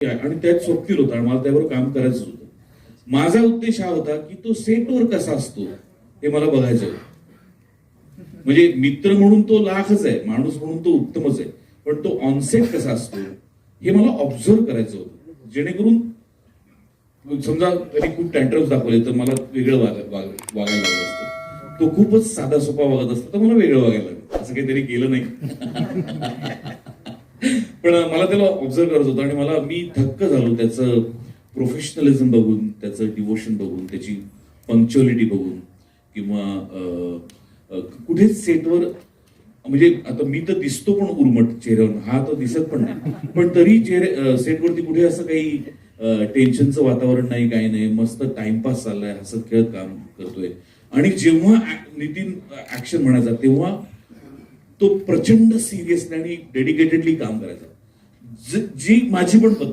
आणि त्यात स्वप्नील होता. आणि मला त्यावर काम करायचं होतं. माझा उद्देश हा होता की तो सेटवर कसा असतो हे मला बघायचं होतं. म्हणजे मित्र म्हणून तो लाखच आहे माणूस म्हणून तो उत्तमच आहे. पण तो ऑनसेट कसा असतो हे मला ऑब्झर्व करायचं होतं. जेणेकरून समजा त्यांनी खूप टँट्रम्स दाखवले तर मला वेगळं वागायला लागलं असतं. तो खूपच साधा सोपा वागत असतो तर मला वेगळं वागायला लागलं. असं काही त्यांनी केलं नाही. पण मला त्याला ऑब्झर्व करत होतं आणि मला मी धक्क झालो त्याचं प्रोफेशनलिझम बघून त्याचं डिवोशन बघून त्याची पंक्च्युअलिटी बघून किंवा कुठेच सेटवर म्हणजे आता मी तर दिसतो पण उर्मट चेहऱ्यावर हा तर दिसत पण नाही. पण तरी चेहरे सेटवरती कुठे असं काही टेन्शनचं वातावरण नाही काही नाही. मस्त टाइमपास चाललाय हसत खेळत काम करतोय. आणि जेव्हा नितीन ऍक्शन म्हणायचा तेव्हा तो प्रचंड सिरियसली आणि डेडिकेटेडली काम करायचा. जी माझी पण पद्धत.